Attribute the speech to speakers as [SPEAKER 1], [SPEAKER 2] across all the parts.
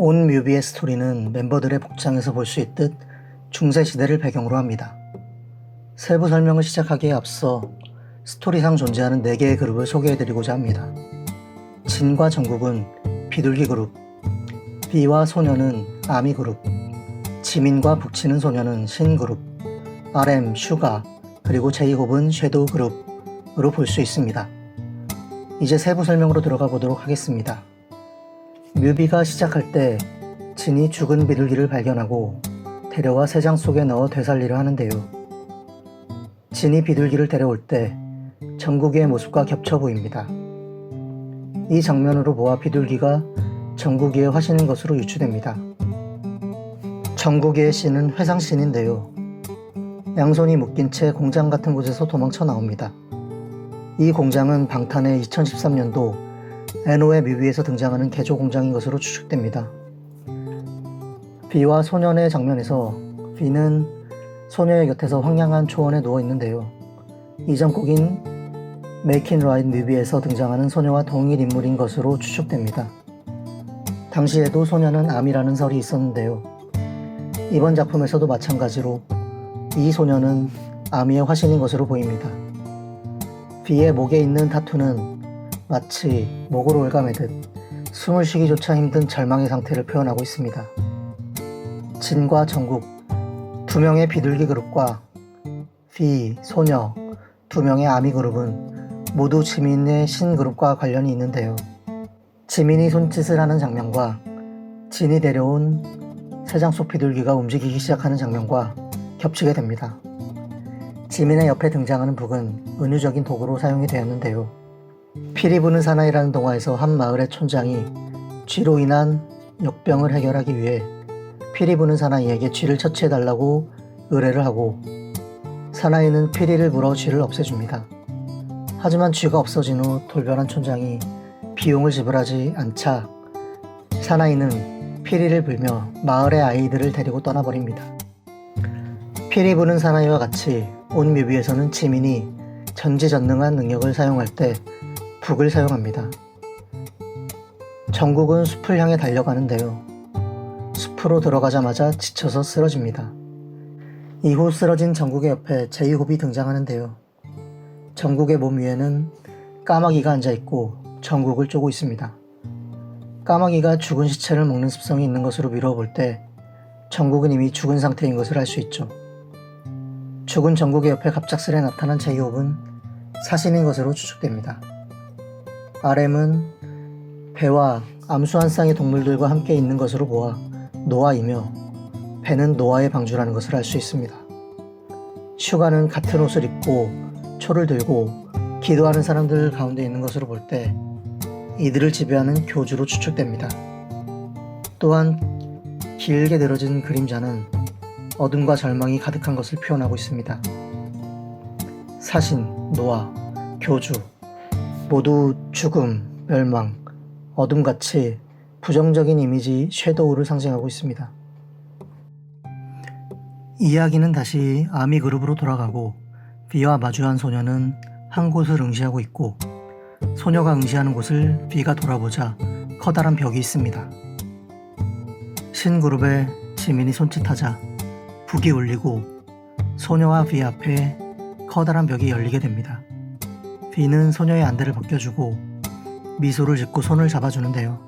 [SPEAKER 1] 온 뮤비의 스토리는 멤버들의 복장에서 볼 수 있듯 중세시대를 배경으로 합니다. 세부 설명을 시작하기에 앞서 스토리상 존재하는 4개의 그룹을 소개해드리고자 합니다. 진과 정국은 비둘기 그룹, 비와 소녀는 아미 그룹, 지민과 북치는 소녀는 신 그룹, RM, 슈가, 그리고 제이홉은 섀도우 그룹으로 볼 수 있습니다. 이제 세부 설명으로 들어가 보도록 하겠습니다. 뮤비가 시작할 때 진이 죽은 비둘기를 발견하고 데려와 새장 속에 넣어 되살리려 하는데요. 진이 비둘기를 데려올 때 정국의 모습과 겹쳐 보입니다. 이 장면으로 보아 비둘기가 정국이의 화신인 것으로 유추됩니다. 정국이의 신은 회상신인데요. 양손이 묶인 채 공장 같은 곳에서 도망쳐 나옵니다. 이 공장은 방탄의 2013년도 에노의 뮤비에서 등장하는 개조 공장인 것으로 추측됩니다. 비와 소년의 장면에서 비는 소녀의 곁에서 황량한 초원에 누워 있는데요. 이전 곡인 Make It Right 뮤비에서 등장하는 소녀와 동일 인물인 것으로 추측됩니다. 당시에도 소녀는 암이라는 설이 있었는데요. 이번 작품에서도 마찬가지로 이 소녀는 아미의 화신인 것으로 보입니다. 비의 목에 있는 타투는 마치 목을 올가매듯 숨을 쉬기조차 힘든 절망의 상태를 표현하고 있습니다. 진과 정국 두 명의 비둘기 그룹과 비, 소녀 두 명의 아미 그룹은 모두 지민의 신 그룹과 관련이 있는데요. 지민이 손짓을 하는 장면과 진이 데려온 세장 속 비둘기가 움직이기 시작하는 장면과 겹치게 됩니다. 지민의 옆에 등장하는 북은 은유적인 도구로 사용이 되었는데요. 피리 부는 사나이라는 동화에서 한 마을의 촌장이 쥐로 인한 역병을 해결하기 위해 피리 부는 사나이에게 쥐를 처치해달라고 의뢰를 하고 사나이는 피리를 불어 쥐를 없애줍니다. 하지만 쥐가 없어진 후 돌변한 촌장이 비용을 지불하지 않자 사나이는 피리를 불며 마을의 아이들을 데리고 떠나버립니다. 피리 부는 사나이와 같이 온 뮤비에서는 지민이 전지전능한 능력을 사용할 때 북을 사용합니다. 정국은 숲을 향해 달려가는데요. 숲으로 들어가자마자 지쳐서 쓰러집니다. 이후 쓰러진 정국의 옆에 제이홉이 등장하는데요. 정국의 몸 위에는 까마귀가 앉아있고 정국을 쪼고 있습니다. 까마귀가 죽은 시체를 먹는 습성이 있는 것으로 미뤄볼 때 정국은 이미 죽은 상태인 것을 알 수 있죠. 죽은 정국의 옆에 갑작스레 나타난 제이홉은 사신인 것으로 추측됩니다. RM은 배와 암수 한 쌍의 동물들과 함께 있는 것으로 보아 노아이며 배는 노아의 방주라는 것을 알 수 있습니다. 슈가는 같은 옷을 입고 초를 들고 기도하는 사람들 가운데 있는 것으로 볼 때 이들을 지배하는 교주로 추측됩니다. 또한 길게 늘어진 그림자는 어둠과 절망이 가득한 것을 표현하고 있습니다. 사신, 노아, 교주 모두 죽음, 멸망, 어둠같이 부정적인 이미지 섀도우를 상징하고 있습니다. 이야기는 다시 아미 그룹으로 돌아가고 비와 마주한 소녀는 한 곳을 응시하고 있고 소녀가 응시하는 곳을 비가 돌아보자 커다란 벽이 있습니다. 신 그룹의 지민이 손짓하자 북이 울리고 소녀와 비 앞에 커다란 벽이 열리게 됩니다. 비는 소녀의 안대를 벗겨주고 미소를 짓고 손을 잡아주는데요.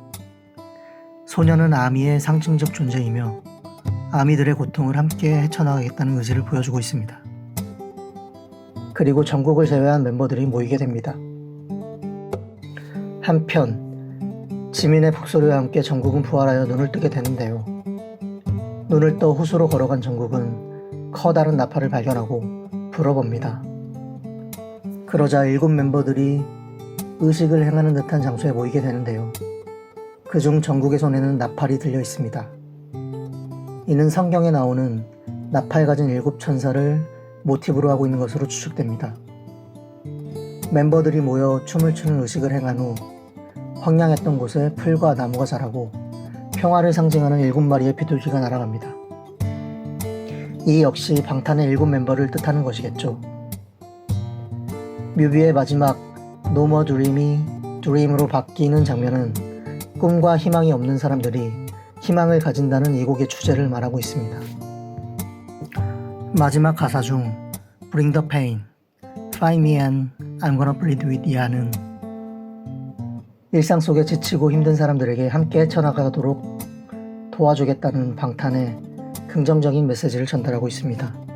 [SPEAKER 1] 소녀는 아미의 상징적 존재이며 아미들의 고통을 함께 헤쳐나가겠다는 의지를 보여주고 있습니다. 그리고 전국을 제외한 멤버들이 모이게 됩니다. 한편 지민의 북소리와 함께 전국은 부활하여 눈을 뜨게 되는데요. 눈을 떠 호수로 걸어간 전국은 커다란 나팔을 발견하고 불어봅니다. 그러자 일곱 멤버들이 의식을 행하는 듯한 장소에 모이게 되는데요. 그중 전국의 손에는 나팔이 들려 있습니다. 이는 성경에 나오는 나팔 가진 일곱 천사를 모티브로 하고 있는 것으로 추측됩니다. 멤버들이 모여 춤을 추는 의식을 행한 후 황량했던 곳에 풀과 나무가 자라고 평화를 상징하는 일곱 마리의 비둘기가 날아갑니다. 이 역시 방탄의 일곱 멤버를 뜻하는 것이겠죠. 뮤비의 마지막 노머 드림이 드림으로 바뀌는 장면은 꿈과 희망이 없는 사람들이 희망을 가진다는 이 곡의 주제를 말하고 있습니다. 마지막 가사 중 Bring the pain, find me and I'm gonna bleed with ya는 일상 속에 지치고 힘든 사람들에게 함께 헤쳐나가도록 도와주겠다는 방탄의 긍정적인 메시지를 전달하고 있습니다.